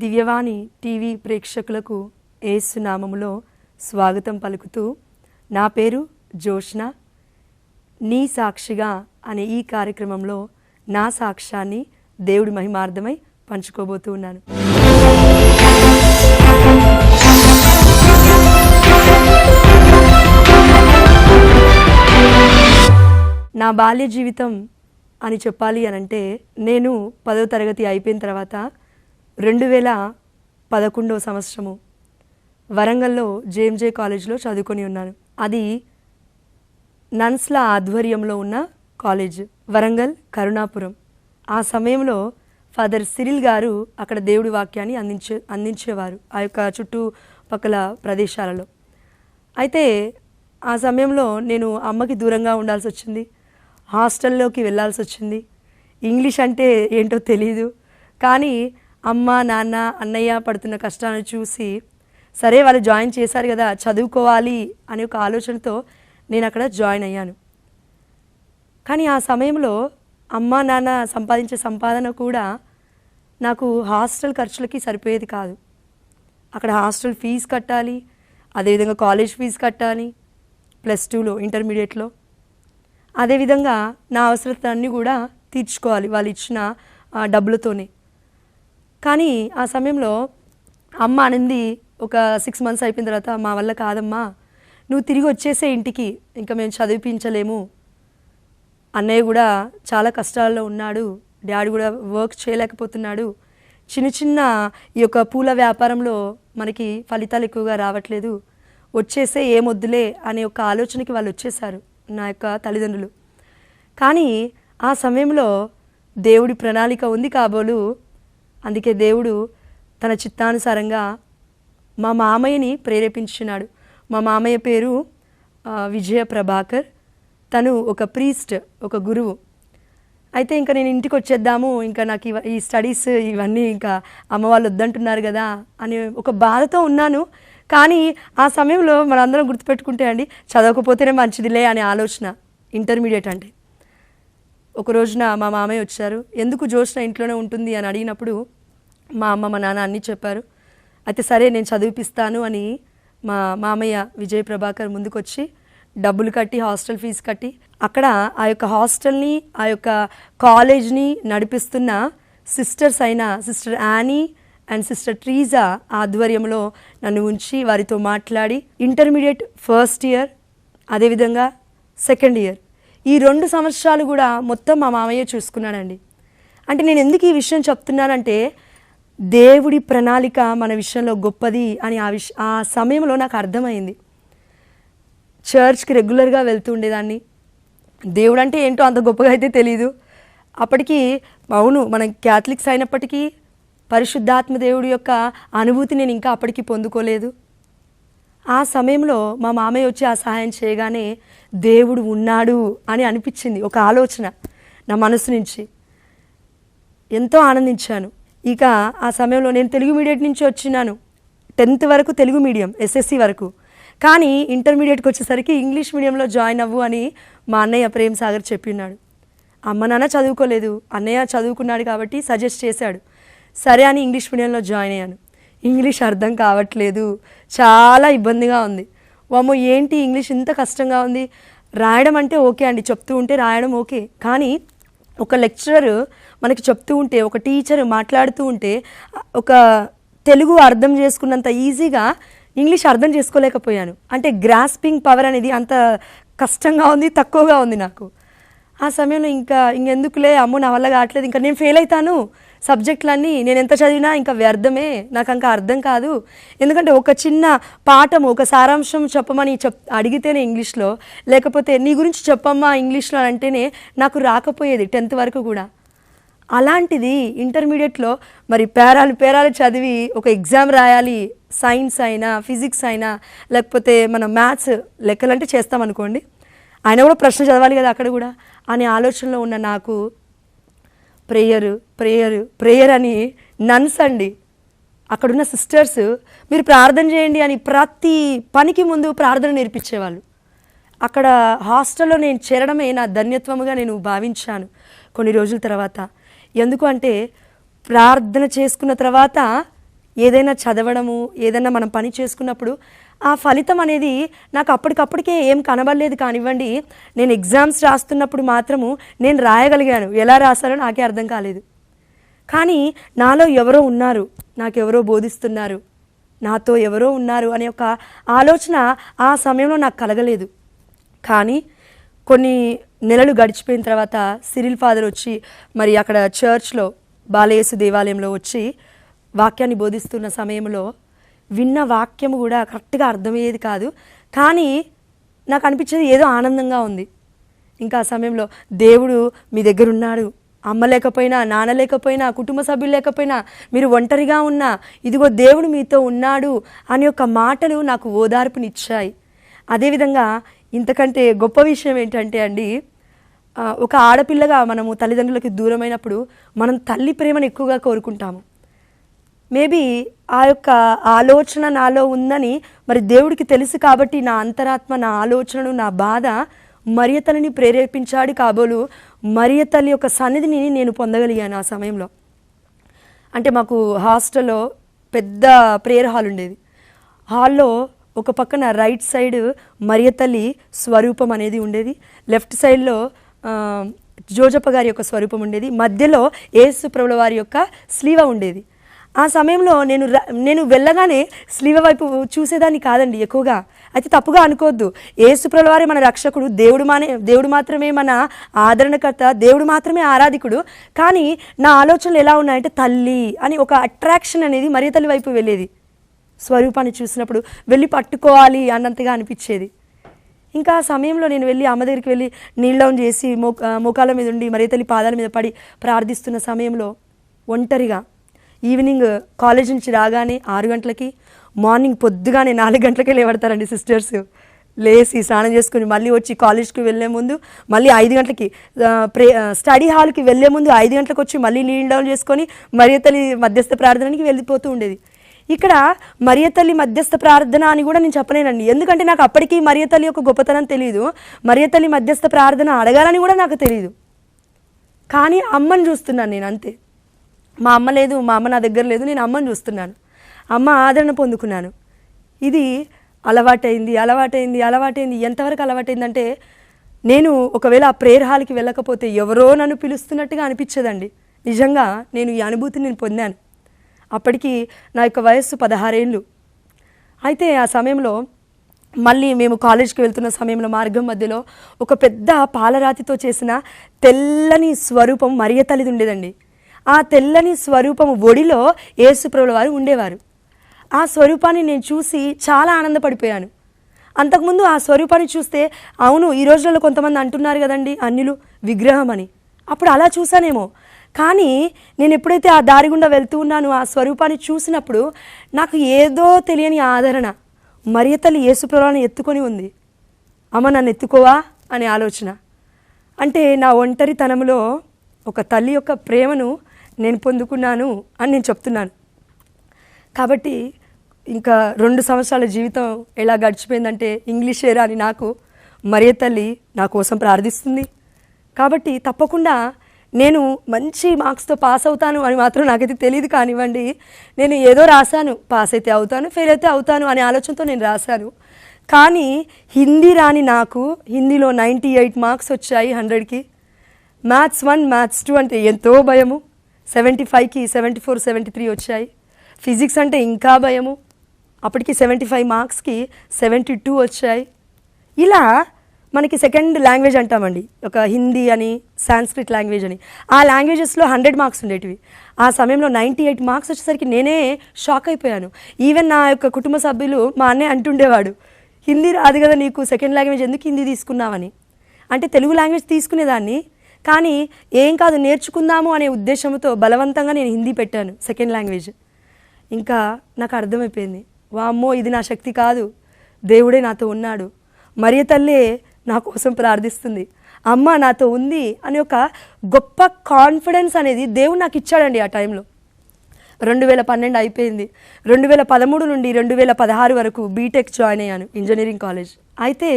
దివ్యవాణి TV ప్రేక్షకులకు ఏసునామములో స్వాగతం పలుకుతూ నా పేరు జోష్న. నీ సాక్షిగా అనే ఈ కార్యక్రమంలో నా సాక్ష్యాన్ని దేవుడి మహిమార్థమై పంచుకోబోతూ ఉన్నాను. నా బాల్య జీవితం అని చెప్పాలి అని అంటే నేను పదో తరగతి అయిపోయిన తర్వాత రెండు వేల పదకొండవ సంవత్సరము. వరంగల్లో జేఎంజే కాలేజ్లో చదువుకొని ఉన్నాను. అది నన్స్ల ఆధ్వర్యంలో ఉన్న కాలేజ్ వరంగల్ కరుణాపురం. ఆ సమయంలో ఫాదర్ సిరిల్ గారు అక్కడ దేవుడి వాక్యాన్ని అందించే అందించేవారు ఆ యొక్క చుట్టుపక్కల ప్రదేశాలలో. అయితే ఆ సమయంలో నేను అమ్మకి దూరంగా ఉండాల్సి వచ్చింది హాస్టల్లోకి వెళ్ళాల్సి వచ్చింది ఇంగ్లీష్ అంటే ఏంటో తెలియదు కానీ అమ్మ నాన్న అన్నయ్య పడుతున్న కష్టాన్ని చూసి సరే వాళ్ళు జాయిన్ చేశారు కదా చదువుకోవాలి అనే ఒక ఆలోచనతో నేను అక్కడ జాయిన్ అయ్యాను. కానీ ఆ సమయంలో అమ్మ నాన్న సంపాదించే సంపాదన కూడా నాకు హాస్టల్ ఖర్చులకి సరిపోయేది కాదు. అక్కడ హాస్టల్ ఫీజు కట్టాలి అదేవిధంగా కాలేజ్ ఫీజు కట్టాలి ప్లస్ టూలో ఇంటర్మీడియట్లో. అదేవిధంగా నా అవసరతలన్నీ కూడా తీర్చుకోవాలి వాళ్ళు ఇచ్చిన డబ్బులతోనే. కానీ ఆ సమయంలో అమ్మ అనింది ఒక సిక్స్ మంత్స్ అయిపోయిన తర్వాత మా వల్ల కాదమ్మా నువ్వు తిరిగి వచ్చేసే ఇంటికి ఇంకా మేము చదివిపించలేము అన్నయ్య కూడా చాలా కష్టాల్లో ఉన్నాడు. డాడీ కూడా వర్క్ చేయలేకపోతున్నాడు. చిన్న చిన్న ఈ యొక్క పూల వ్యాపారంలో మనకి ఫలితాలు ఎక్కువగా రావట్లేదు. వచ్చేసే ఏమొద్దులే అనే ఒక ఆలోచనకి వాళ్ళు వచ్చేసారు నా యొక్క తల్లిదండ్రులు. కానీ ఆ సమయంలో దేవుడి ప్రణాళిక ఉంది కాబోలు. అందుకే దేవుడు తన చిత్తానుసారంగా మా మామయ్యని ప్రేరేపించున్నాడు మా మామయ్య పేరు విజయ ప్రభాకర్ తను ఒక ప్రీస్ట్ ఒక గురువు. అయితే ఇంకా నేను ఇంటికి వచ్చేద్దాము ఇంకా నాకు ఇవ ఈ స్టడీస్ ఇవన్నీ ఇంకా అమ్మ వాళ్ళు వద్దంటున్నారు కదా అని ఒక బాధతో ఉన్నాను. కానీ ఆ సమయంలో మనందరం గుర్తుపెట్టుకుంటే అండి చదవకపోతేనే మంచిదిలే అనే ఆలోచన. ఇంటర్మీడియట్ అంటే. ఒక రోజున మా మామయ్య వచ్చారు. ఎందుకు జోష్న ఇంట్లోనే ఉంటుంది? అని అడిగినప్పుడు మా అమ్మ మా నాన్న అన్నీ చెప్పారు. అయితే సరే నేను చదివిపిస్తాను అని మా మామయ్య విజయ్ ప్రభాకర్ ముందుకొచ్చి డబ్బులు కట్టి హాస్టల్ ఫీజు కట్టి అక్కడ ఆ యొక్క హాస్టల్ని ఆ యొక్క కాలేజ్ని నడిపిస్తున్న సిస్టర్స్ అయిన sister Annie and sister Theresa ఆధ్వర్యంలో నన్ను ఉంచి వారితో మాట్లాడి ఇంటర్మీడియట్ ఫస్ట్ ఇయర్ అదేవిధంగా సెకండ్ ఇయర్ ఈ రెండు సంవత్సరాలు కూడా మొత్తం మా మామయ్య చూసుకున్నాడండి. అంటే నేను ఎందుకు ఈ విషయం చెప్తున్నానంటే దేవుడి ప్రణాళిక మన విషయంలో గొప్పది అని ఆ విష ఆ సమయంలో నాకు అర్థమైంది. చర్చ్కి రెగ్యులర్గా వెళ్తూ ఉండేదాన్ని. దేవుడు అంటే ఏంటో అంత గొప్పగా అయితే తెలియదు అప్పటికి అవును మనం క్యాథలిక్స్ అయినప్పటికీ పరిశుద్ధాత్మ దేవుడి యొక్క అనుభూతి నేను ఇంకా అప్పటికి పొందుకోలేదు. ఆ సమయంలో మా మామయ్య వచ్చి ఆ సహాయం చేయగానే దేవుడు ఉన్నాడు అని అనిపించింది ఒక ఆలోచన నా మనసు నుంచి. ఎంతో ఆనందించాను. ఇక ఆ సమయంలో నేను తెలుగు మీడియం నుంచి వచ్చినాను. టెన్త్ వరకు తెలుగు మీడియం ఎస్ఎస్సి వరకు. కానీ ఇంటర్మీడియట్కి వచ్చేసరికి ఇంగ్లీష్ మీడియంలో జాయిన్ అవ్వు అని మా అన్నయ్య ప్రేమ్ సాగర్ చెప్పిన్నాడు. అమ్మ నాన్న చదువుకోలేదు అన్నయ్య చదువుకున్నాడు కాబట్టి సజెస్ట్ చేశాడు. సరే అని ఇంగ్లీష్ మీడియంలో జాయిన్ అయ్యాను. ఇంగ్లీష్ అర్థం కావట్లేదు. చాలా ఇబ్బందిగా ఉంది. వామ్మో ఏంటి ఇంగ్లీష్ ఇంత కష్టంగా ఉంది? రాయడం అంటే ఓకే అండి. చెప్తూ ఉంటే రాయడం ఓకే. కానీ ఒక లెక్చరర్ మనకి చెప్తూ ఉంటే ఒక టీచర్ మాట్లాడుతూ ఉంటే ఒక తెలుగు అర్థం చేసుకున్నంత ఈజీగా ఇంగ్లీష్ అర్థం చేసుకోలేకపోయాను. అంటే గ్రాస్పింగ్ పవర్ అనేది అంత కష్టంగా ఉంది తక్కువగా ఉంది నాకు. ఆ సమయంలో ఇంకా ఇంకెందుకులే అమ్మో నా వల్ల కావట్లేదు ఇంకా నేను ఫెయిల్ అవుతాను. సబ్జెక్టులన్నీ నేను ఎంత చదివినా ఇంకా వ్యర్థమే. నాకు ఇంకా అర్థం కాదు. ఎందుకంటే ఒక చిన్న పాఠం ఒక సారాంశం చెప్పమని చెప్ అడిగితేనే ఇంగ్లీష్లో లేకపోతే నీ గురించి చెప్పమ్మా ఇంగ్లీష్లో అంటేనే నాకు రాకపోయేది టెన్త్ వరకు కూడా. అలాంటిది ఇంటర్మీడియట్లో మరి పేరాలు పేరాలు చదివి ఒక ఎగ్జామ్ రాయాలి. సైన్స్ అయినా ఫిజిక్స్ అయినా లేకపోతే మన మ్యాథ్స్ లెక్కలంటే చేస్తామనుకోండి. ఆయన కూడా ప్రశ్న చదవాలి కదా అక్కడ కూడా. అనే ఆలోచనలో ఉన్న నాకు ప్రేయర్ ప్రేయర్ ప్రేయర్ అని నన్స్ అండి అక్కడున్న సిస్టర్స్ మీరు ప్రార్థన చేయండి అని ప్రతి పనికి ముందు ప్రార్థన నేర్పించేవాళ్ళు. అక్కడ హాస్టల్లో నేను చేరడమే నా ధన్యత్వముగా నేను భావించాను కొన్ని రోజుల తర్వాత. ఎందుకు అంటే ప్రార్థన చేసుకున్న తర్వాత ఏదైనా చదవడము ఏదైనా మనం పని చేసుకున్నప్పుడు ఆ ఫలితం అనేది నాకు అప్పటికప్పటికే ఏం కనబడలేదు కానివ్వండి నేను ఎగ్జామ్స్ రాస్తున్నప్పుడు మాత్రము నేను రాయగలిగాను. ఎలా రాశారో నాకే అర్థం కాలేదు. కానీ నాలో ఎవరో ఉన్నారు నాకెవరో బోధిస్తున్నారు నాతో ఎవరో ఉన్నారు అనే ఒక ఆలోచన ఆ సమయంలో నాకు కలగలేదు. కానీ కొన్ని నెలలు గడిచిపోయిన తర్వాత సిరిల్ ఫాదర్ వచ్చి మరి అక్కడ చర్చ్లో బాలయేసు దేవాలయంలో వచ్చి వాక్యాన్ని బోధిస్తున్న సమయంలో విన్న వాక్యము కూడా కరెక్ట్గా అర్థమయ్యేది కాదు. కానీ నాకు అనిపించేది ఏదో ఆనందంగా ఉంది. ఇంకా ఆ సమయంలో దేవుడు మీ దగ్గర ఉన్నాడు అమ్మ లేకపోయినా నాన్న లేకపోయినా కుటుంబ సభ్యులు లేకపోయినా మీరు ఒంటరిగా ఉన్నా ఇదిగో దేవుడు మీతో ఉన్నాడు అనే ఒక మాటలు నాకు ఓదార్పునిచ్చాయి. అదేవిధంగా ఇంతకంటే గొప్ప విషయం ఏంటంటే అండి ఒక ఆడపిల్లగా మనము తల్లిదండ్రులకి దూరమైనప్పుడు మనం తల్లి ప్రేమను ఎక్కువగా కోరుకుంటాము. మేబీ ఆ యొక్క ఆలోచన నాలో ఉందని మరి దేవుడికి తెలుసు కాబట్టి నా అంతరాత్మ నా ఆలోచనను నా బాధ మరియతలని ప్రేరేపించాడు కాబోలు మరియతల్లి యొక్క సన్నిధిని నేను పొందగలిగాను ఆ సమయంలో. అంటే మాకు హాస్టల్లో పెద్ద ప్రేయర్ హాల్ ఉండేది. హాల్లో ఒక పక్కన రైట్ సైడ్ మరియతల్లి స్వరూపం అనేది ఉండేది. లెఫ్ట్ సైడ్లో జోజప్ప గారి యొక్క స్వరూపం ఉండేది. మధ్యలో యేసు ప్రభుల వారి యొక్క స్లీవ ఉండేది. ఆ సమయంలో నేను ర- నేను వెళ్ళగానే స్లీవ వైపు చూసేదాన్ని కాదండి ఎక్కువగా. అయితే తప్పుగా అనుకోవద్దు. యేసుప్రభుల వారే మన రక్షకుడు దేవుడు మానే దేవుడు మాత్రమే మన ఆదరణకర్త దేవుడు మాత్రమే ఆరాధికుడు. కానీ నా ఆలోచనలు ఎలా ఉన్నాయంటే తల్లి అని ఒక అట్రాక్షన్ అనేది మరీ తల్లి వైపు వెళ్ళేది. స్వరూపాన్ని చూసినప్పుడు వెళ్ళి పట్టుకోవాలి అన్నంతగా అనిపించేది. ఇంకా ఆ సమయంలో నేను వెళ్ళి అమ్మ దగ్గరికి వెళ్ళి నీళ్ళం డౌన్ చేసి మో మోకాల మీద ఉండి మరీ తల్లి పాదాల మీద పడి ప్రార్థిస్తున్న సమయంలో ఒంటరిగా ఈవినింగ్ కాలేజ్ నుంచి రాగానే ఆరు గంటలకి మార్నింగ్ పొద్దుగానే నాలుగు గంటలకే లేవడతారండి సిస్టర్స్. లేచి స్నానం చేసుకుని మళ్ళీ వచ్చి కాలేజ్కి వెళ్ళే ముందు మళ్ళీ ఐదు గంటలకి ప్రే స్టడీ హాల్కి వెళ్ళే ముందు ఐదు గంటలకు వచ్చి మళ్ళీ లీన్ డౌన్ చేసుకొని మరియ తల్లి మధ్యస్థ ప్రార్థనకి వెళ్ళిపోతూ ఉండేది. ఇక్కడ మరియ తల్లి మధ్యస్థ ప్రార్థన అని కూడా నేను చెప్పలేనండి. ఎందుకంటే నాకు అప్పటికీ మరియ తల్లి యొక్క గొప్పతనం తెలియదు మరియ తల్లి మధ్యస్థ ప్రార్థన అడగాలని కూడా నాకు తెలియదు కానీ అమ్మని చూస్తున్నాను నేను అంతే. మా అమ్మ లేదు మా అమ్మ నా దగ్గర లేదు నేను అమ్మని చూస్తున్నాను. అమ్మ ఆదరణ పొందుకున్నాను. ఇది అలవాటైంది అలవాటైంది అలవాటైంది. ఎంతవరకు అలవాటైందంటే నేను ఒకవేళ ఆ ప్రేయర్ హాల్కి వెళ్ళకపోతే ఎవరో నన్ను పిలుస్తున్నట్టుగా అనిపించేదండి. నిజంగా నేను ఈ అనుభూతిని నేను పొందాను. అప్పటికి నా యొక్క వయస్సు పదహారేళ్ళు. అయితే ఆ సమయంలో మళ్ళీ మేము కాలేజ్కి వెళ్తున్న సమయంలో మార్గం మధ్యలో ఒక పెద్ద పాలరాతితో చేసిన తెల్లని స్వరూపం మరియ తల్లిది ఉండేదండి. ఆ తెల్లని స్వరూపం ఒడిలో యేసుప్రభుల వారు ఉండేవారు. ఆ స్వరూపాన్ని నేను చూసి చాలా ఆనందపడిపోయాను. అంతకుముందు ఆ స్వరూపాన్ని చూస్తే అవును ఈ రోజులలో కొంతమంది అంటున్నారు కదండి అన్యులు విగ్రహం అని. అప్పుడు అలా చూసానేమో కానీ నేను ఎప్పుడైతే ఆ దారి గుండా వెళ్తూ ఉన్నానో ఆ స్వరూపాన్ని చూసినప్పుడు నాకు ఏదో తెలియని ఆదరణ మరియ తల్లి ఎత్తుకొని ఉంది. అమ్మ నన్ను ఎత్తుకోవా? అనే ఆలోచన. అంటే నా ఒంటరితనంలో ఒక తల్లి యొక్క ప్రేమను నేను పొందుకున్నాను అని నేను చెప్తున్నాను. కాబట్టి ఇంకా రెండు సంవత్సరాల జీవితం ఎలా గడిచిపోయిందంటే ఇంగ్లీషే రాని నాకు మరియ తల్లి నా కోసం ప్రార్థిస్తుంది. కాబట్టి తప్పకుండా నేను మంచి మార్క్స్తో పాస్ అవుతాను అని మాత్రం నాకైతే తెలియదు కానివ్వండి. నేను ఏదో రాశాను పాస్ అయితే అవుతాను ఫెయిల్ అయితే అవుతాను అనే ఆలోచనతో నేను రాశాను. కానీ హిందీ రాని నాకు హిందీలో నైంటీ ఎయిట్ మార్క్స్ వచ్చాయి హండ్రెడ్కి. మ్యాథ్స్ వన్ మ్యాథ్స్ టూ అంటే ఎంతో భయము. సెవెంటీ ఫైవ్కి సెవెంటీ ఫోర్ సెవెంటీ త్రీ వచ్చాయి. ఫిజిక్స్ అంటే ఇంకా భయము. అప్పటికి సెవెంటీ ఫైవ్ మార్క్స్కి సెవెంటీ టూ వచ్చాయి. ఇలా మనకి సెకండ్ లాంగ్వేజ్ అంటామండి. ఒక హిందీ అని సాంస్క్రిట్ లాంగ్వేజ్ అని. ఆ లాంగ్వేజెస్లో హండ్రెడ్ మార్క్స్ ఉండేటివి. ఆ సమయంలో నైంటీ ఎయిట్ మార్క్స్ వచ్చేసరికి నేనే షాక్ అయిపోయాను. ఈవెన్ నా యొక్క కుటుంబ సభ్యులు మా అన్నయ్య అంటుండేవాడు హిందీ రాదు కదా నీకు సెకండ్ లాంగ్వేజ్ ఎందుకు హిందీ తీసుకున్నావని? అంటే తెలుగు లాంగ్వేజ్ తీసుకునేదాన్ని కానీ ఏం కాదు నేర్చుకుందాము అనే ఉద్దేశంతో బలవంతంగా నేను హిందీ పెట్టాను సెకండ్ లాంగ్వేజ్ ఇంకా నాకు అర్థమైపోయింది. వామ్మో ఇది నా శక్తి కాదు. దేవుడే నాతో ఉన్నాడు. మరియ తల్లే నా కోసం ప్రార్థిస్తుంది. అమ్మ నాతో ఉంది అనే ఒక గొప్ప కాన్ఫిడెన్స్ అనేది దేవుడు నాకు ఇచ్చాడండి ఆ టైంలో రెండు వేల పన్నెండు అయిపోయింది. రెండు వేల పదమూడు నుండి రెండు వేల పదహారు వరకు బీటెక్ జాయిన్ అయ్యాను ఇంజనీరింగ్ కాలేజ్ అయితే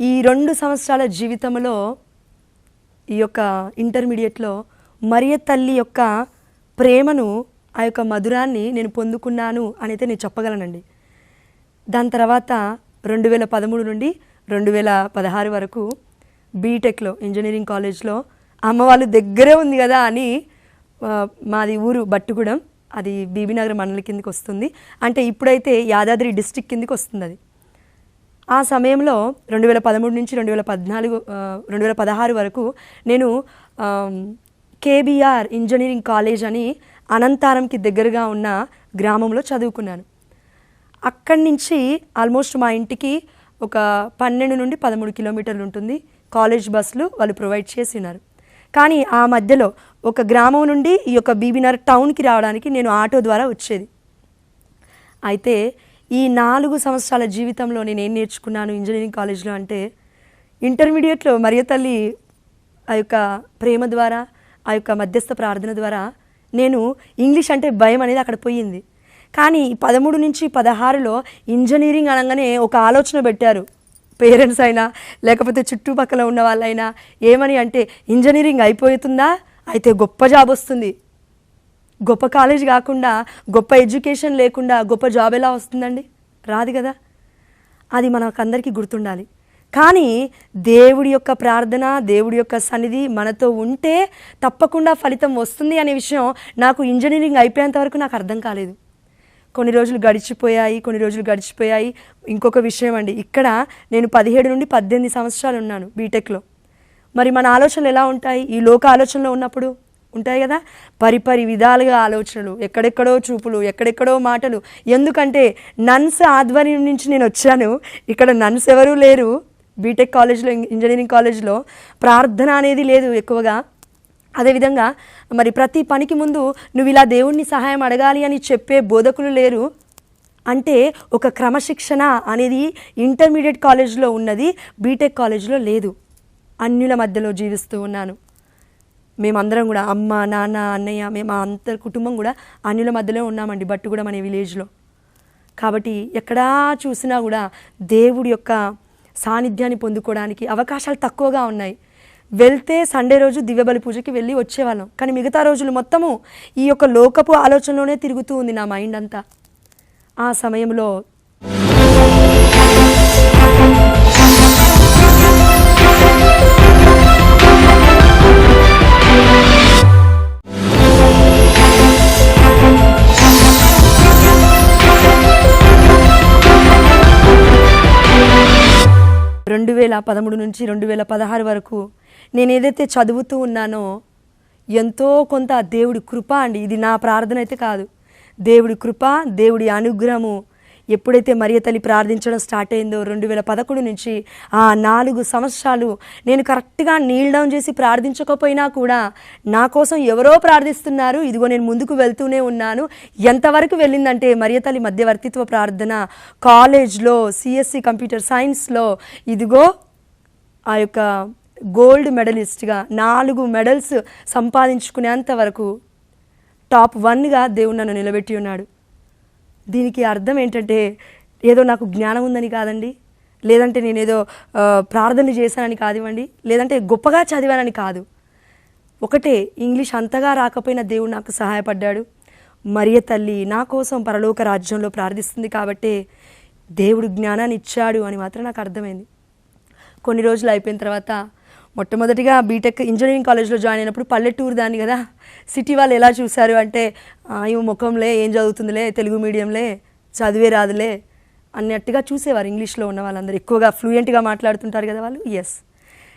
ఈ రెండు సంవత్సరాల జీవితంలో ఈ యొక్క ఇంటర్మీడియట్లో మరియ తల్లి యొక్క ప్రేమను ఆ యొక్క మధురాన్ని నేను పొందుకున్నాను అని అయితే నేను చెప్పగలనండి. దాని తర్వాత రెండు వేల పదమూడు నుండి రెండు వేల పదహారు వరకు బీటెక్లో ఇంజనీరింగ్ కాలేజ్లో అమ్మ వాళ్ళు దగ్గరే ఉంది కదా అని మాది ఊరు బట్టుగూడెం. అది బీబీనగర్ మండలి కిందకి వస్తుంది. అంటే ఇప్పుడైతే యాదాద్రి డిస్టిక్ కిందకి వస్తుంది అది ఆ సమయంలో రెండు వేల పదమూడు నుంచి రెండు వేల పద్నాలుగు రెండు వేల పదహారు వరకు నేను కేబీఆర్ ఇంజనీరింగ్ కాలేజ్ అని అనంతారంకి దగ్గరగా ఉన్న గ్రామంలో చదువుకున్నాను. అక్కడి నుంచి ఆల్మోస్ట్ మా ఇంటికి ఒక పన్నెండు నుండి పదమూడు కిలోమీటర్లు ఉంటుంది. కాలేజ్ బస్సులు వాళ్ళు ప్రొవైడ్ చేసి ఉన్నారు కానీ ఆ మధ్యలో ఒక గ్రామం నుండి ఈ యొక్క బీబీనగర్ టౌన్కి రావడానికి నేను ఆటో ద్వారా వచ్చేది. అయితే ఈ నాలుగు సంవత్సరాల జీవితంలో నేను ఏం నేర్చుకున్నాను ఇంజనీరింగ్ కాలేజ్లో అంటే ఇంటర్మీడియట్లో మరియ తల్లి ఆ యొక్క ప్రేమ ద్వారా ఆ యొక్క మధ్యస్థ ప్రార్థన ద్వారా నేను ఇంగ్లీష్ అంటే భయం అనేది అక్కడ పోయింది. కానీ పదమూడు నుంచి పదహారులో ఇంజనీరింగ్ అనగానే ఒక ఆలోచన పెట్టారు. పేరెంట్స్ అయినా లేకపోతే చుట్టుపక్కల ఉన్న వాళ్ళైనా ఏమని అంటే ఇంజనీరింగ్ అయిపోతుందా? అయితే గొప్ప జాబ్ వస్తుంది. గొప్ప కాలేజ్ కాకుండా గొప్ప ఎడ్యుకేషన్ లేకుండా గొప్ప జాబ్ ఎలా వస్తుందండి? రాదు కదా. అది మనకందరికీ గుర్తుండాలి. కానీ దేవుడి యొక్క ప్రార్థన దేవుడి యొక్క సన్నిధి మనతో ఉంటే తప్పకుండా ఫలితం వస్తుంది అనే విషయం నాకు ఇంజనీరింగ్ అయిపోయేంత వరకు నాకు అర్థం కాలేదు. కొన్ని రోజులు గడిచిపోయాయి కొన్ని రోజులు గడిచిపోయాయి. ఇంకొక విషయం అండి ఇక్కడ నేను పదిహేడు నుండి పద్దెనిమిది సంవత్సరాలు ఉన్నాను బీటెక్లో. మరి మన ఆలోచనలు ఎలా ఉంటాయి? ఈ లోక ఆలోచనలో ఉన్నప్పుడు ఉంటాయి కదా? పరిపరి విధాలుగా ఆలోచనలు ఎక్కడెక్కడో చూపులు ఎక్కడెక్కడో మాటలు. ఎందుకంటే నన్స్ ఆధ్వర్యం నుంచి నేను వచ్చాను. ఇక్కడ నన్స్ ఎవరూ లేరు. బీటెక్ కాలేజ్లో ఇంజనీరింగ్ కాలేజ్లో ప్రార్థన అనేది లేదు ఎక్కువగా. అదేవిధంగా మరి ప్రతి పనికి ముందు నువ్వు ఇలా దేవుణ్ణి సహాయం అడగాలి అని చెప్పే బోధకులు లేరు. అంటే ఒక క్రమశిక్షణ అనేది ఇంటర్మీడియట్ కాలేజ్లో ఉన్నది బీటెక్ కాలేజ్లో లేదు. అన్యుల మధ్యలో జీవిస్తూ ఉన్నాను. మేమందరం కూడా అమ్మ నాన్న అన్నయ్య మేము అంత కుటుంబం కూడా అన్యుల మధ్యలో ఉన్నామండి భట్టు కూడా మన విలేజ్లో. కాబట్టి ఎక్కడా చూసినా కూడా దేవుడి యొక్క సాన్నిధ్యాన్ని పొందుకోవడానికి అవకాశాలు తక్కువగా ఉన్నాయి. వెళ్తే సండే రోజు దివ్యబలి పూజకి వెళ్ళి వచ్చేవాళ్ళం. కానీ మిగతా రోజులు మొత్తము ఈ యొక్క లోకపు ఆలోచనలోనే తిరుగుతూ ఉంది నా మైండ్ అంతా. ఆ సమయంలో వేల పదమూడు నుంచి రెండు వేల పదహారు వరకు నేను ఏదైతే చదువుతూ ఉన్నానో ఎంతో కొంత దేవుడి కృప అండి. ఇది నా ప్రార్థన అయితే కాదు. దేవుడి కృప దేవుడి అనుగ్రహము ఎప్పుడైతే మరియ తల్లి ప్రార్థించడం స్టార్ట్ అయిందో రెండు వేల పదకొండు నుంచి ఆ నాలుగు సంవత్సరాలు నేను కరెక్ట్గా నీల్ డౌన్ చేసి ప్రార్థించకపోయినా కూడా నా కోసం ఎవరో ప్రార్థిస్తున్నారు. ఇదిగో నేను ముందుకు వెళ్తూనే ఉన్నాను. ఎంతవరకు వెళ్ళిందంటే మరియ తల్లి మధ్యవర్తిత్వ ప్రార్థన కాలేజ్లో సిఎస్సి కంప్యూటర్ సైన్స్లో. ఇదిగో ఆ యొక్క గోల్డ్ మెడలిస్ట్గా నాలుగు మెడల్స్ సంపాదించుకునేంత వరకు టాప్ వన్గా దేవుడు నన్ను నిలబెట్టి ఉన్నాడు. దీనికి అర్థం ఏంటంటే ఏదో నాకు జ్ఞానం ఉందని కాదండి. లేదంటే నేనేదో ప్రార్థన చేశానని కాదివ్వండి లేదంటే గొప్పగా చదివానని కాదు. ఒకటే ఇంగ్లీష్ అంతగా రాకపోయినా దేవుడు నాకు సహాయపడ్డాడు. మరియ తల్లి నా కోసం పరలోక రాజ్యంలో ప్రార్థిస్తుంది కాబట్టే దేవుడు జ్ఞానాన్ని ఇచ్చాడు అని మాత్రం నాకు అర్థమైంది. కొన్ని రోజులు అయిపోయిన తర్వాత మొట్టమొదటిగా బీటెక్ ఇంజనీరింగ్ కాలేజ్లో జాయిన్ అయినప్పుడు పల్లెటూరు దాన్ని కదా. సిటీ వాళ్ళు ఎలా చూశారు అంటే "ఆ, ముఖంలే ఏం చదువుతుందిలే తెలుగు మీడియంలే చదివే రాదులే అన్నట్టుగా చూసేవారు ఇంగ్లీష్లో ఉన్న వాళ్ళందరూ. ఎక్కువగా ఫ్లూయెంట్గా మాట్లాడుతుంటారు కదా వాళ్ళు. ఎస్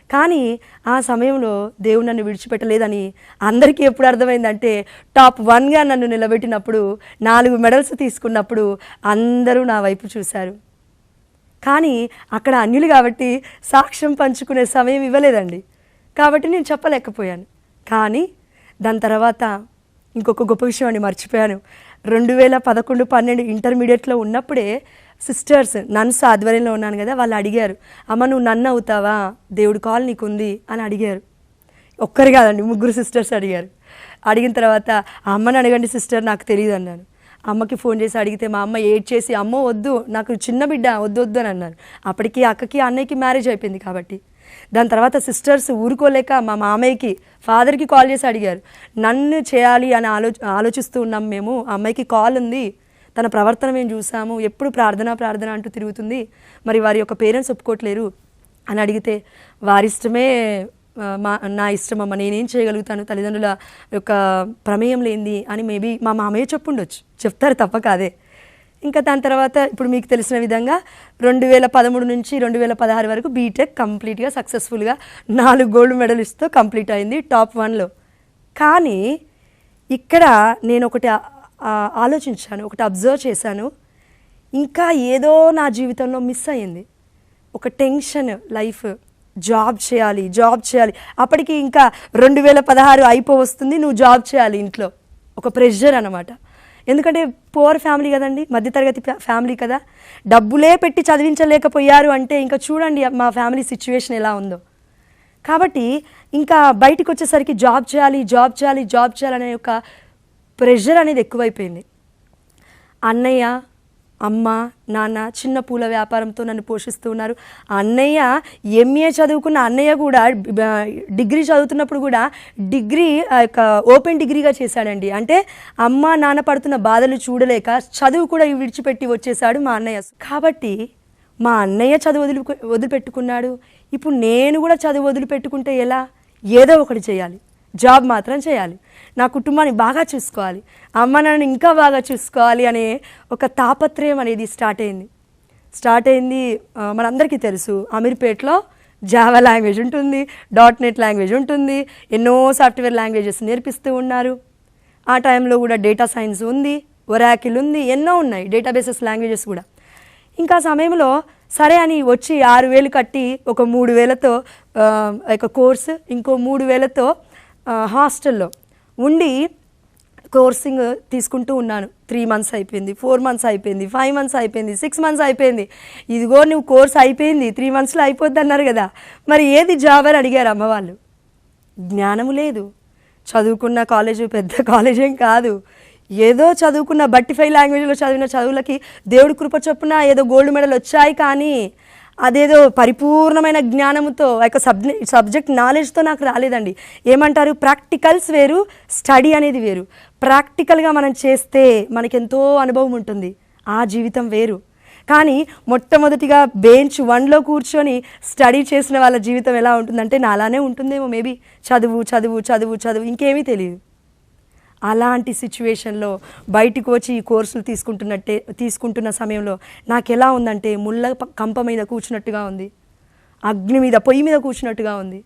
కానీ ఆ సమయంలో దేవుడు నన్ను విడిచిపెట్టలేదని అందరికీ ఎప్పుడు అర్థమైందంటే టాప్ వన్గా నన్ను నిలబెట్టినప్పుడు నాలుగు మెడల్స్ తీసుకున్నప్పుడు అందరూ నా వైపు చూశారు. కానీ అక్కడ అన్యులు కాబట్టి సాక్ష్యం పంచుకునే సమయం ఇవ్వలేదండి. కాబట్టి నేను చెప్పలేకపోయాను. కానీ దాని తర్వాత ఇంకొక గొప్ప విషయం అండి మర్చిపోయాను. రెండు వేల పదకొండు పన్నెండు ఇంటర్మీడియట్లో ఉన్నప్పుడే సిస్టర్స్ నన్స్ ఆధ్వర్యంలో ఉన్నాను కదా వాళ్ళు అడిగారు అమ్మ నువ్వు నన్ను అవుతావా? దేవుడి కాల్ నీకు ఉంది అని అడిగారు. ఒక్కరు కాదండి ముగ్గురు సిస్టర్స్ అడిగారు. అడిగిన తర్వాత అమ్మని అడగండి సిస్టర్ నాకు తెలియదు అన్నాను అమ్మకి ఫోన్ చేసి అడిగితే మా అమ్మ ఏడ్ చేసి అమ్మ వద్దు నాకు చిన్న బిడ్డ వద్దు వద్దు అని అన్నారు అప్పటికి అక్కకి అన్నయ్యకి మ్యారేజ్ అయిపోయింది కాబట్టి. దాని తర్వాత సిస్టర్స్ ఊరుకోలేక మా మామయ్యకి ఫాదర్కి కాల్ చేసి అడిగారు. నన్ను చేయాలి అని ఆలో ఆలోచిస్తూ ఉన్నాం మేము. అమ్మాయికి కాల్ ఉంది. తన ప్రవర్తన మేము చూసాము. ఎప్పుడు ప్రార్థన ప్రార్థన అంటూ తిరుగుతుంది. మరి వారి యొక్క పేరెంట్స్ ఒప్పుకోవట్లేరు అని అడిగితే వారిష్టమే మా నా ఇష్టం అమ్మ నేనేం చేయగలుగుతాను? తల్లిదండ్రుల యొక్క ప్రమేయం లేనిది అని మేబీ మా మామయ్య చెప్పుండొచ్చు. చెప్తారు తప్పక అదే. ఇంకా దాని తర్వాత ఇప్పుడు మీకు తెలిసిన విధంగా రెండు వేల పదమూడు నుంచి రెండు వేల పదహారు వరకు బీటెక్ కంప్లీట్గా సక్సెస్ఫుల్గా నాలుగు గోల్డ్ మెడలిస్ట్తో కంప్లీట్ అయింది టాప్ వన్లో కానీ ఇక్కడ నేను ఒకటి ఆలోచించాను ఒకటి అబ్జర్వ్ చేశాను. ఇంకా ఏదో నా జీవితంలో మిస్ అయ్యింది. ఒక టెన్షన్ లైఫ్ జాబ్ చేయాలి జాబ్ చేయాలి. అప్పటికి ఇంకా రెండు వేల పదహారు అయిపో వస్తుంది నువ్వు జాబ్ చేయాలి ఇంట్లో. ఒక ప్రెషర్ అనమాట ఎందుకంటే పూర్ ఫ్యామిలీ కదండి మధ్యతరగతి ఫ్యామిలీ కదా. డబ్బులే పెట్టి చదివించలేకపోయారు అంటే ఇంకా చూడండి మా ఫ్యామిలీ సిచ్యువేషన్ ఎలా ఉందో. కాబట్టి ఇంకా బయటికి వచ్చేసరికి జాబ్ చేయాలి జాబ్ చేయాలి జాబ్ చేయాలనే ఒక ప్రెషర్ అనేది ఎక్కువైపోయింది. అన్నయ్య అమ్మ నాన్న చిన్న పూల వ్యాపారంతో నన్ను పోషిస్తూ ఉన్నారు. అన్నయ్య ఎంఏ చదువుకున్న అన్నయ్య కూడా డిగ్రీ చదువుతున్నప్పుడు కూడా డిగ్రీ యొక్క ఓపెన్ డిగ్రీగా చేశాడండి. అంటే అమ్మ నాన్న పడుతున్న బాధలు చూడలేక చదువు కూడా విడిచిపెట్టి వచ్చేసాడు మా అన్నయ్య. కాబట్టి మా అన్నయ్య చదువు వదిలి వదిలిపెట్టుకున్నాడు. ఇప్పుడు నేను కూడా చదువు వదిలిపెట్టుకుంటే ఎలా? ఏదో ఒకటి చేయాలి. జాబ్ మాత్రం చేయాలి. నా కుటుంబాన్ని బాగా చూసుకోవాలి. అమ్మ నన్ను ఇంకా బాగా చూసుకోవాలి అనే ఒక తాపత్రయం అనేది స్టార్ట్ అయింది. స్టార్ట్ అయింది మనందరికీ తెలుసు. అమీర్పేట్లో జావా లాంగ్వేజ్ ఉంటుంది డాట్ నెట్ లాంగ్వేజ్ ఉంటుంది ఎన్నో సాఫ్ట్వేర్ లాంగ్వేజెస్ నేర్పిస్తూ ఉన్నారు. ఆ టైంలో కూడా డేటా సైన్స్ ఉంది ఒరాకిల్ ఉంది ఎన్నో ఉన్నాయి డేటాబేసెస్ లాంగ్వేజెస్ కూడా. ఇంకా సమయంలో సరే అని వచ్చి ఆరు వేలు కట్టి ఒక మూడు వేలతో ఒక కోర్సు ఇంకో మూడు వేలతో హాస్టల్లో ఉండి కోర్సింగ్ తీసుకుంటూ ఉన్నాను. త్రీ మంత్స్ అయిపోయింది ఫోర్ మంత్స్ అయిపోయింది ఫైవ్ మంత్స్ అయిపోయింది సిక్స్ మంత్స్ అయిపోయింది. ఇదిగో నువ్వు కోర్స్ అయిపోయింది త్రీ మంత్స్లో అయిపోద్ది అన్నారు కదా. మరి ఏది జాబ్ అని అడిగారు అమ్మ వాళ్ళు. జ్ఞానము లేదు. చదువుకున్న కాలేజు పెద్ద కాలేజ్ ఏం కాదు. ఏదో చదువుకున్న బట్టిఫై లాంగ్వేజ్లో చదివిన చదువులకి దేవుడి కృప చొప్పున ఏదో గోల్డ్ మెడల్ వచ్చాయి కానీ అదేదో పరిపూర్ణమైన జ్ఞానముతో ఆ యొక్క సబ్జె సబ్జెక్ట్ నాలెడ్జ్తో నాకు రాలేదండి. ఏమంటారు? ప్రాక్టికల్స్ వేరు స్టడీ అనేది వేరు. ప్రాక్టికల్గా మనం చేస్తే మనకెంతో అనుభవం ఉంటుంది. ఆ జీవితం వేరు. కానీ మొట్టమొదటిగా బెంచ్ వన్లో కూర్చొని స్టడీ చేసిన వాళ్ళ జీవితం ఎలా ఉంటుందంటే నాలానే ఉంటుందేమో మేబీ చదువు చదువు చదువు చదువు ఇంకేమీ తెలియదు. అలాంటి సిచ్యువేషన్లో బయటికి వచ్చి ఈ కోర్సులు తీసుకుంటున్నట్టే తీసుకుంటున్న సమయంలో నాకు ఎలా ఉందంటే ముళ్ళ కంప మీద కూర్చున్నట్టుగా ఉంది. అగ్ని మీద పొయ్యి మీద కూర్చున్నట్టుగా ఉంది.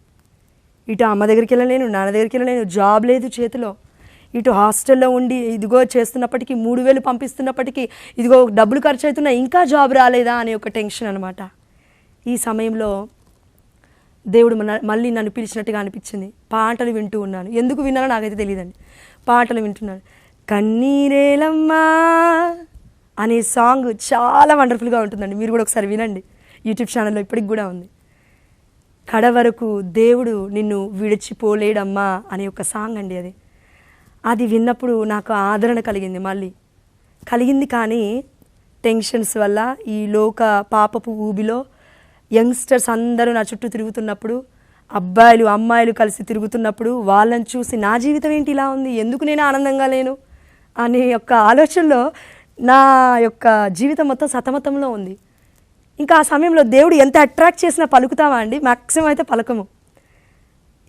ఇటు అమ్మ దగ్గరికి వెళ్ళలేను నాన్న దగ్గరికి వెళ్ళలేను జాబ్ లేదు చేతిలో. ఇటు హాస్టల్లో ఉండి ఇదిగో చేస్తున్నప్పటికీ మూడు వేలు పంపిస్తున్నప్పటికీ ఇదిగో డబ్బులు ఖర్చు అవుతున్నా ఇంకా జాబ్ రాలేదా అనే ఒక టెన్షన్ అనమాట ఈ సమయంలో దేవుడు మన- మళ్ళీ నన్ను పిలిచినట్టుగా అనిపించింది. పాటలు వింటూ ఉన్నాను. ఎందుకు విన్నానో నాకైతే తెలియదండి. పాటలు వింటున్నాడు. కన్నీరేలమ్మా అనే సాంగ్ చాలా వండర్ఫుల్గా ఉంటుందండి. మీరు కూడా ఒకసారి వినండి. యూట్యూబ్ ఛానల్లో ఇప్పటికి కూడా ఉంది. కడ వరకు దేవుడు నిన్ను విడిచిపోలేడమ్మా అనే ఒక సాంగ్ అండి అది. అది విన్నప్పుడు నాకు ఆదరణ కలిగింది మళ్ళీ. కలిగింది కానీ టెన్షన్స్ వల్ల ఈ లోక పాపపు ఊబిలో యంగ్స్టర్స్ అందరూ నా చుట్టూ తిరుగుతున్నప్పుడు అబ్బాయిలు అమ్మాయిలు కలిసి తిరుగుతున్నప్పుడు వాళ్ళని చూసి నా జీవితం ఏంటి ఇలా ఉంది? ఎందుకు నేను ఆనందంగా లేను? అనే యొక్క ఆలోచనలో నా యొక్క జీవితం మొత్తం సతమతంలో ఉంది. ఇంకా ఆ సమయంలో దేవుడు ఎంత అట్రాక్ట్ చేసినా పలుకుతావా అండి? మ్యాక్సిమం అయితే పలకము.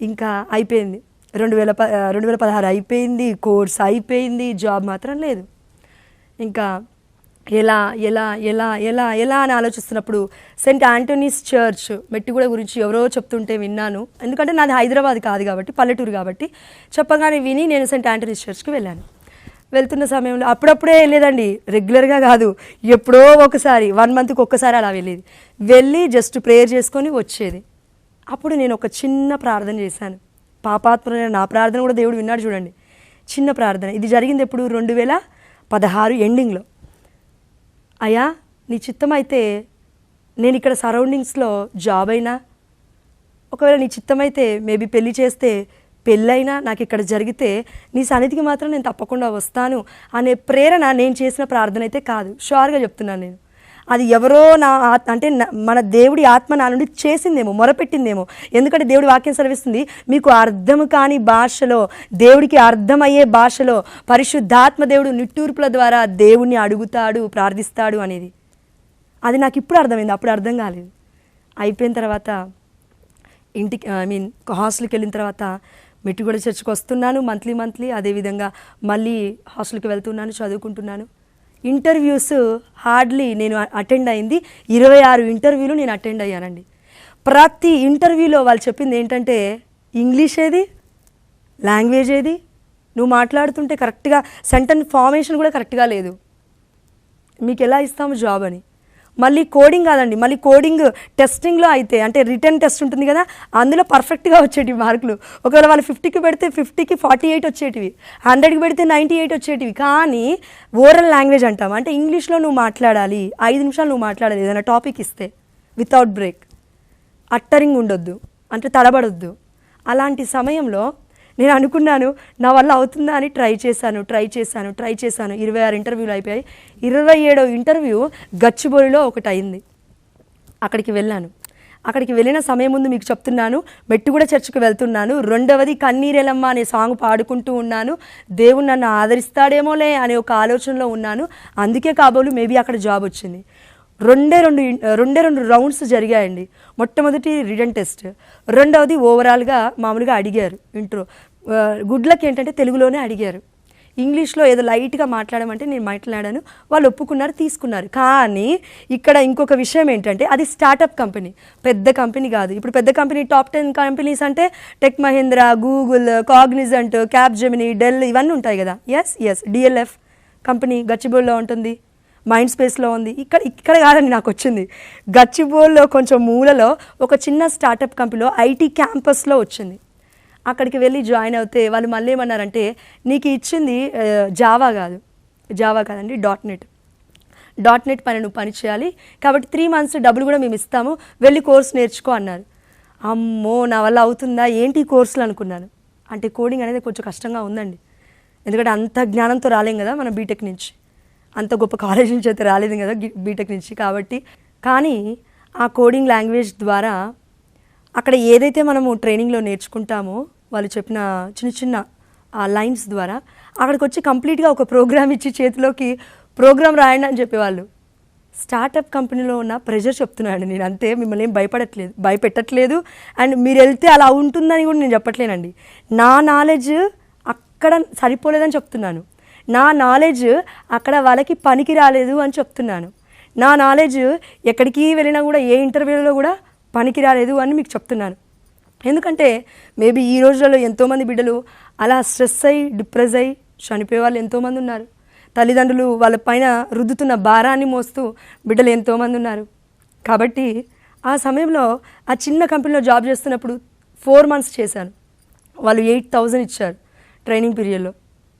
ఇంకా అయిపోయింది. రెండు వేల ప రెండు వేల పదహారు అయిపోయింది కోర్స్ అయిపోయింది జాబ్ మాత్రం లేదు. ఇంకా ఎలా ఎలా ఎలా ఎలా ఎలా అని ఆలోచిస్తున్నప్పుడు సెయింట్ ఆంటోనీస్ చర్చ్ మెట్టిగూడ గురించి ఎవరో చెప్తుంటే విన్నాను. ఎందుకంటే నాది హైదరాబాద్ కాదు కాబట్టి పల్లెటూరు కాబట్టి చెప్పగానే విని నేను సెయింట్ ఆంటోనీస్ చర్చ్కి వెళ్ళాను. వెళ్తున్న సమయంలో అప్పుడప్పుడే వెళ్ళేదండి. రెగ్యులర్గా కాదు ఎప్పుడో ఒకసారి వన్ మంత్కి ఒక్కసారి అలా వెళ్ళేది. వెళ్ళి జస్ట్ ప్రేయర్ చేసుకొని వచ్చేది. అప్పుడు నేను ఒక చిన్న ప్రార్థన చేశాను. పాపాత్మ నా ప్రార్థన కూడా దేవుడు విన్నాడు చూడండి. చిన్న ప్రార్థన. ఇది జరిగింది ఎప్పుడు? రెండు వేల పదహారు ఎండింగ్లో. అయ్యా నీ చిత్తం అయితే నేను ఇక్కడ సరౌండింగ్స్లో జాబ్ అయినా ఒకవేళ నీ చిత్తమైతే మేబీ పెళ్ళి చేస్తే పెళ్ళైనా నాకు ఇక్కడ జరిగితే నీ సన్నిధికి మాత్రం నేను తప్పకుండా వస్తాను అనే ప్రేరణ నేను చేసిన ప్రార్థన అయితే కాదు. షూర్గా చెప్తున్నాను నేను. అది ఎవరో నా ఆత్- అంటే నా- మన దేవుడి ఆత్మ నా నుండి చేసిందేమో మొరపెట్టిందేమో. ఎందుకంటే దేవుడి వాక్యం సెలవిస్తుంది మీకు అర్థం కాని భాషలో దేవుడికి అర్థమయ్యే భాషలో పరిశుద్ధాత్మ దేవుడు నిట్టూర్పుల ద్వారా దేవుణ్ణి అడుగుతాడు ప్రార్థిస్తాడు అనేది. అది నాకు ఇప్పుడు అర్థమైంది అప్పుడు అర్థం కాలేదు. అయిపోయిన తర్వాత ఇంటికి ఐ మీన్ హాస్టల్కి వెళ్ళిన తర్వాత మెట్టుగూడ చర్చ్కి వస్తున్నాను మంత్లీ మంత్లీ అదేవిధంగా మళ్ళీ హాస్టల్కి వెళ్తున్నాను చదువుకుంటున్నాను. ఇంటర్వ్యూస్ హార్డ్లీ నేను అటెండ్ అయింది. ఇరవై ఆరు ఇంటర్వ్యూలు నేను అటెండ్ అయ్యానండి. ప్రతి ఇంటర్వ్యూలో వాళ్ళు చెప్పింది ఏంటంటే ఇంగ్లీష్ ఏది? లాంగ్వేజ్ ఏది? నువ్వు మాట్లాడుతుంటే కరెక్ట్గా సెంటెన్స్ ఫార్మేషన్ కూడా కరెక్ట్గా లేదు. మీకు ఎలా ఇస్తాము జాబ్ అని. మళ్ళీ కోడింగ్ కాదండి మళ్ళీ కోడింగ్ టెస్టింగ్లో అయితే అంటే రిటర్న్ టెస్ట్ ఉంటుంది కదా అందులో పర్ఫెక్ట్గా వచ్చేటివి మార్కులు. ఒకవేళ వాళ్ళు ఫిఫ్టీకి పెడితే ఫిఫ్టీకి ఫార్టీ ఎయిట్ వచ్చేటివి హండ్రెడ్కి పెడితే నైంటీ ఎయిట్ వచ్చేటివి. కానీ ఓరల్ లాంగ్వేజ్ అంటాం అంటే ఇంగ్లీష్లో నువ్వు మాట్లాడాలి ఐదు నిమిషాలు నువ్వు మాట్లాడాలి ఏదైనా టాపిక్ ఇస్తే వితౌట్ బ్రేక్ అట్టరింగ్ ఉండొద్దు అంటే తడబడొద్దు. అలాంటి సమయంలో నేను అనుకున్నాను నా వల్ల అవుతుందా అని ట్రై చేశాను ట్రై చేశాను ట్రై చేశాను. ఇరవై ఆరు ఇంటర్వ్యూలు అయిపోయాయి. ఇరవై ఏడో ఇంటర్వ్యూ గచ్చిబౌలిలో ఒకటి అయింది అక్కడికి వెళ్ళాను. అక్కడికి వెళ్ళిన సమయం ముందు మీకు చెప్తున్నాను మెట్టుగూడ చర్చికి వెళ్తున్నాను. రెండవది కన్నీరెలమ్మ అనే సాంగ్ పాడుకుంటూ ఉన్నాను. దేవుడు నన్ను ఆదరిస్తాడేమోలే అనే ఒక ఆలోచనలో ఉన్నాను. అందుకే కాబోలు మేబీ అక్కడ జాబ్ వచ్చింది. రెండే రెండు రెండే రెండు రౌండ్స్ జరిగాయండి. మొట్టమొదటి రిటర్న్ టెస్ట్. రెండవది ఓవరాల్గా మామూలుగా అడిగారు ఇంట్రో. గుడ్లకి ఏంటంటే తెలుగులోనే అడిగారు. ఇంగ్లీష్లో ఏదో లైట్గా మాట్లాడమంటే నేను మాట్లాడాను. వాళ్ళు ఒప్పుకున్నారు తీసుకున్నారు. కానీ ఇక్కడ ఇంకొక విషయం ఏంటంటే అది స్టార్టప్ కంపెనీ. పెద్ద కంపెనీ కాదు. ఇప్పుడు పెద్ద కంపెనీ టాప్ టెన్ కంపెనీస్ అంటే tech Mahindra Google Cognizant Capgemini Dell ఇవన్నీ ఉంటాయి కదా. ఎస్ ఎస్ డిఎల్ఎఫ్ కంపెనీ గచ్చిబోల్లో ఉంటుంది. మైండ్ స్పేస్లో ఉంది. ఇక్కడ ఇక్కడ కాదండి నాకు వచ్చింది. గచ్చిబోల్లో కొంచెం మూలలో ఒక చిన్న స్టార్టప్ కంపెనీలో ఐటీ క్యాంపస్లో వచ్చింది. అక్కడికి వెళ్ళి జాయిన్ అవుతే వాళ్ళు మళ్ళీ ఏమన్నారంటే నీకు ఇచ్చింది జావా కాదు. జావా కాదండి డాట్ నెట్. డాట్ నెట్ పని నువ్వు పని చేయాలి. కాబట్టి త్రీ మంత్స్ డబ్బులు కూడా మేము ఇస్తాము. వెళ్ళి కోర్స్ నేర్చుకో అన్నారు. అమ్మో నా వల్ల అవుతుందా? ఏంటి కోర్సులు అనుకున్నాను. అంటే కోడింగ్ అనేది కొంచెం కష్టంగా ఉందండి. ఎందుకంటే అంత జ్ఞానంతో రాలేం కదా మనం బీటెక్ నుంచి. అంత గొప్ప కాలేజ్ నుంచి అయితే రాలేదు కదా బీటెక్ నుంచి కాబట్టి. కానీ ఆ కోడింగ్ లాంగ్వేజ్ ద్వారా అక్కడ ఏదైతే మనము ట్రైనింగ్లో నేర్చుకుంటామో వాళ్ళు చెప్పిన చిన్న చిన్న ఆ లైన్స్ ద్వారా అక్కడికి వచ్చి కంప్లీట్గా ఒక ప్రోగ్రామ్ ఇచ్చి చేతిలోకి ప్రోగ్రామ్ రాయండి అని చెప్పేవాళ్ళు. స్టార్టప్ కంపెనీలో ఉన్న ప్రెషర్ చెప్తున్నాను నేను అంతే మిమ్మల్ని ఏం భయపడట్లేదు భయపెట్టట్లేదు. అండ్ మీరు వెళ్తే అలా ఉంటుందని కూడా నేను చెప్పట్లేనండి. నా నాలెడ్జ్ అక్కడ సరిపోలేదని చెప్తున్నాను. నా నాలెడ్జ్ అక్కడ వాళ్ళకి పనికి రాలేదు అని చెప్తున్నాను. నా నాలెడ్జ్ ఎక్కడికి వెళ్ళినా కూడా ఏ ఇంటర్వ్యూలో కూడా పనికి రాలేదు అని మీకు చెప్తున్నాను. ఎందుకంటే మేబీ ఈ రోజులలో ఎంతోమంది బిడ్డలు అలా స్ట్రెస్ అయ్యి డిప్రెస్ అయ్యి చనిపోయే వాళ్ళు ఎంతోమంది ఉన్నారు. తల్లిదండ్రులు వాళ్ళ పైన రుద్దుతున్న భారాన్ని మోస్తూ బిడ్డలు ఎంతోమంది ఉన్నారు. కాబట్టి ఆ సమయంలో ఆ చిన్న కంపెనీలో జాబ్ చేస్తున్నప్పుడు ఫోర్ మంత్స్ చేశాను. వాళ్ళు ఎయిట్ థౌజండ్ ఇచ్చారు ట్రైనింగ్ పీరియడ్లో.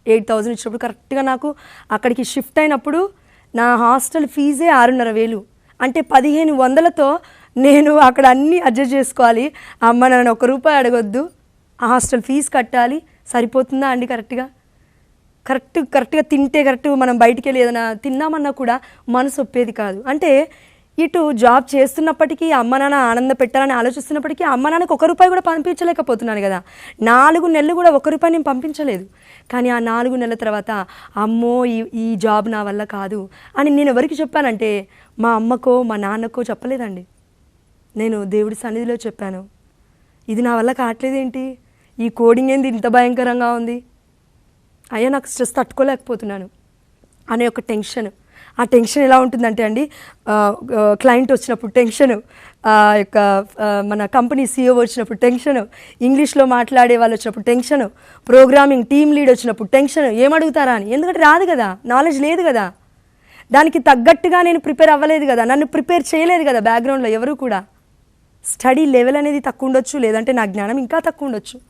ఎయిట్ థౌజండ్ ఇచ్చినప్పుడు కరెక్ట్గా నాకు అక్కడికి షిఫ్ట్ అయినప్పుడు నా హాస్టల్ ఫీజే ఆరున్నర వేలు. అంటే పదిహేను వందలతో నేను అక్కడ అన్నీ అడ్జస్ట్ చేసుకోవాలి. అమ్మ నన్ను ఒక రూపాయి అడగొద్దు. ఆ హాస్టల్ ఫీజు కట్టాలి. సరిపోతుందా అండి కరెక్ట్గా? కరెక్ట్ కరెక్ట్గా తింటే కరెక్ట్ మనం బయటికి వెళ్ళి ఏదైనా తిన్నామన్నా కూడా మనసు ఒప్పేది కాదు. అంటే ఇటు జాబ్ చేస్తున్నప్పటికీ అమ్మ నాన్న ఆనంద పెట్టాలని ఆలోచిస్తున్నప్పటికీ అమ్మ నాన్నకు ఒక రూపాయి కూడా పంపించలేకపోతున్నాను కదా. నాలుగు నెలలు కూడా ఒక రూపాయి నేను పంపించలేదు. కానీ ఆ నాలుగు నెలల తర్వాత అమ్మో ఈ ఈ జాబ్ నా వల్ల కాదు అని నేను ఎవరికి చెప్పానంటే మా అమ్మకో మా నాన్నకో చెప్పలేదండి. నేను దేవుడి సన్నిధిలో చెప్పాను. ఇది నా వల్ల కావట్లేదేంటి? ఈ కోడింగ్ ఏంది? ఇంత భయంకరంగా ఉంది. అయ్యా నాకు స్ట్రెస్ తట్టుకోలేకపోతున్నాను. అనే ఒక టెన్షన్. ఆ టెన్షన్ ఎలా ఉంటుందంటే అండి క్లయింట్ వచ్చినప్పుడు టెన్షన్ యొక్క మన కంపెనీ సీఈఓ వచ్చినప్పుడు టెన్షన్ ఇంగ్లీష్లో మాట్లాడే వాళ్ళు వచ్చినప్పుడు టెన్షన్ ప్రోగ్రామింగ్ టీమ్ లీడ్ వచ్చినప్పుడు టెన్షన్ ఏమడుగుతారా అని. ఎందుకంటే రాదు కదా నాలెడ్జ్ లేదు కదా. దానికి తగ్గట్టుగా నేను ప్రిపేర్ అవ్వలేదు కదా నన్ను ప్రిపేర్ చేయలేదు కదా బ్యాక్గ్రౌండ్లో ఎవరు కూడా. స్టడీ లెవెల్ అనేది తక్కువ ఉండొచ్చు లేదంటే నా జ్ఞానం ఇంకా తక్కువ ఉండొచ్చు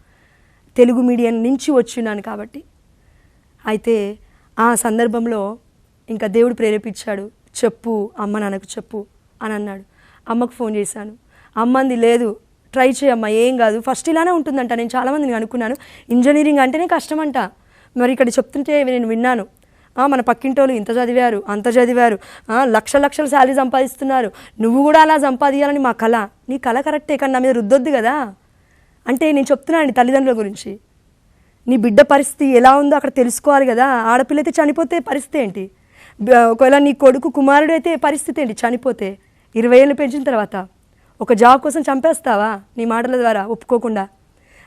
తెలుగు మీడియం నుంచి వచ్చినాను కాబట్టి. అయితే ఆ సందర్భంలో ఇంకా దేవుడు ప్రేరేపించాడు చెప్పు అమ్మ నాన్నకు చెప్పు అని అన్నాడు. అమ్మకు ఫోన్ చేశాను. అమ్మంది లేదు ట్రై చేయమ్మా ఏం కాదు ఫస్ట్ ఇలానే ఉంటుందంట నేను చాలామందిని అనుకున్నాను. ఇంజనీరింగ్ అంటేనే కష్టమంట. మరి ఇక్కడ చెప్తుంటే నేను విన్నాను. మన పక్కింటోళ్ళు ఇంత చదివారు అంత చదివారు. లక్ష లక్షల శాలరీ సంపాదిస్తున్నారు. నువ్వు కూడా అలా సంపాదించాలని మా కళ. నీ కళ కరెక్టే కానీ నా మీద రుద్దొద్దు కదా. అంటే నేను చెప్తున్నాను తల్లిదండ్రుల గురించి. నీ బిడ్డ పరిస్థితి ఎలా ఉందో అక్కడ తెలుసుకోవాలి కదా. ఆడపిల్ల అయితే చనిపోతే పరిస్థితి ఏంటి? ఒకవేళ నీ కొడుకు కుమారుడు అయితే పరిస్థితి ఏంటి? చనిపోతే. ఇరవై ఏళ్ళు పెంచిన తర్వాత. ఒక జాబ్ కోసం చంపేస్తావా? నీ మాటల ద్వారా ఒప్పుకోకుండా.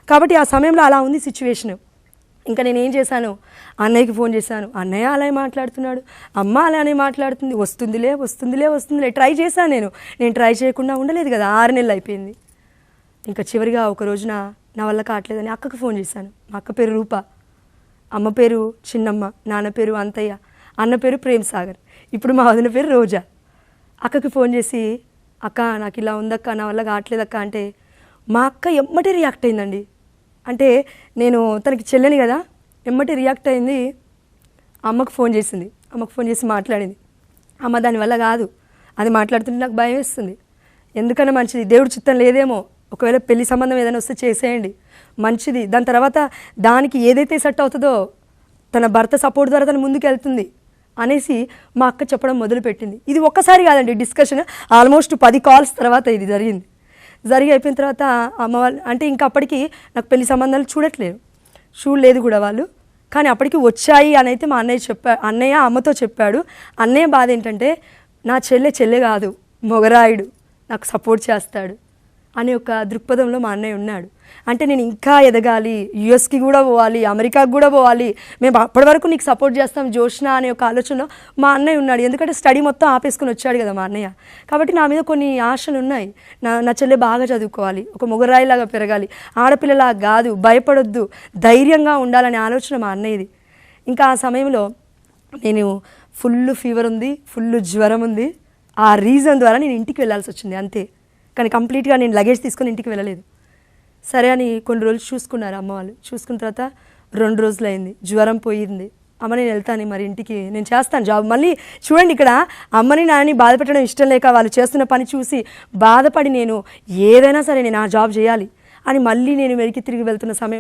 కాబట్టి ఆ సమయంలో అలా ఉంది సిచ్యువేషను. ఇంకా నేను ఏం చేశాను? అన్నయ్యకి ఫోన్ చేశాను. అన్నయ్య అలాగే మాట్లాడుతున్నాడు. అమ్మ అలానే మాట్లాడుతుంది. వస్తుందిలే వస్తుందిలే వస్తుందిలే. ట్రై చేశాను నేను. నేను ట్రై చేయకుండా ఉండలేదు కదా. ఆరు నెలలు అయిపోయింది. ఇంకా చివరిగా ఒక రోజున నా వల్ల కావట్లేదని అక్కకు ఫోన్ చేశాను. మా అక్క పేరు రూప. అమ్మ పేరు చిన్నమ్మ. నాన్న పేరు అంతయ్య. అన్న పేరు ప్రేమ్ సాగర్. ఇప్పుడు మా వదిన పేరు రోజా. అక్కకి ఫోన్ చేసి అక్క నాకు ఇలా ఉందక్క నా వల్ల కావట్లేదక్క అంటే మా అక్క ఎమ్మటే రియాక్ట్ అయిందండి. అంటే నేను తనకి చెల్లెని కదా ఎమ్మటి రియాక్ట్ అయింది. అమ్మకు ఫోన్ చేసింది. అమ్మకు ఫోన్ చేసి మాట్లాడింది. అమ్మ దానివల్ల కాదు. అది మాట్లాడుతుంటే నాకు భయం వేస్తుంది. ఎందుకన్నా మంచిది? దేవుడు చిత్తం లేదేమో. ఒకవేళ పెళ్ళి సంబంధం ఏదైనా వస్తే చేసేయండి. మంచిది. దాని తర్వాత దానికి ఏదైతే సెట్ అవుతుందో తన భర్త సపోర్ట్ ద్వారా తను ముందుకు వెళ్తుంది అనేసి మా అక్క చెప్పడం మొదలుపెట్టింది. ఇది ఒక్కసారి కాదండి డిస్కషన్ ఆల్మోస్ట్ పది కాల్స్ తర్వాత ఇది జరిగింది. జరిగి అయిపోయిన తర్వాత అమ్మ వాళ్ళు అంటే ఇంకా అప్పటికి నాకు పెళ్ళి సంబంధాలు చూడట్లేదు. చూడలేదు కూడా వాళ్ళు. కానీ అప్పటికి వచ్చాయి అని అయితే మా అన్నయ్య చెప్పా అన్నయ్య అమ్మతో చెప్పాడు. అన్నయ్య బాధ ఏంటంటే నా చెల్లె చెల్లె కాదు మొగరాయుడు. నాకు సపోర్ట్ చేస్తాడు. అనే ఒక దృక్పథంలో మా అన్నయ్య ఉన్నాడు. అంటే నేను ఇంకా ఎదగాలి యుఎస్కి కూడా పోవాలి అమెరికాకి కూడా పోవాలి. మేము అప్పటి వరకు నీకు సపోర్ట్ చేస్తాం జోష్న అనే ఒక ఆలోచనలో మా అన్నయ్య ఉన్నాడు. ఎందుకంటే స్టడీ మొత్తం ఆపేసుకుని వచ్చాడు కదా మా అన్నయ్య. కాబట్టి నా మీద కొన్ని ఆశలు ఉన్నాయి. నా నా చెల్లె బాగా చదువుకోవాలి ఒక మొగరాయిలాగా పెరగాలి. ఆడపిల్లలా కాదు భయపడొద్దు ధైర్యంగా ఉండాలనే ఆలోచన మా అన్నయ్యది. ఇంకా ఆ సమయంలో నేను ఫుల్ ఫీవర్ ఉంది ఫుల్ జ్వరం ఉంది. ఆ రీజన్ ద్వారా నేను ఇంటికి వెళ్ళాల్సి వచ్చింది అంతే. కానీ కంప్లీట్గా నేను లగేజ్ తీసుకొని ఇంటికి వెళ్ళలేదు. సరే అని కొన్ని రోజులు చూసుకున్నారు అమ్మ వాళ్ళు. చూసుకున్న తర్వాత రెండు రోజులు అయింది జ్వరం పోయింది. అమ్మ నేను వెళ్తాను మరి ఇంటికి. నేను చేస్తాను జాబ్. మళ్ళీ చూడండి ఇక్కడ అమ్మని నాన్నని బాధపెట్టడం ఇష్టం లేక వాళ్ళు చేస్తున్న పని చూసి బాధపడి నేను ఏదైనా సరే నేను ఆ జాబ్ చేయాలి అని మళ్ళీ నేను వెనక్కి తిరిగి వెళ్తున్న సమయం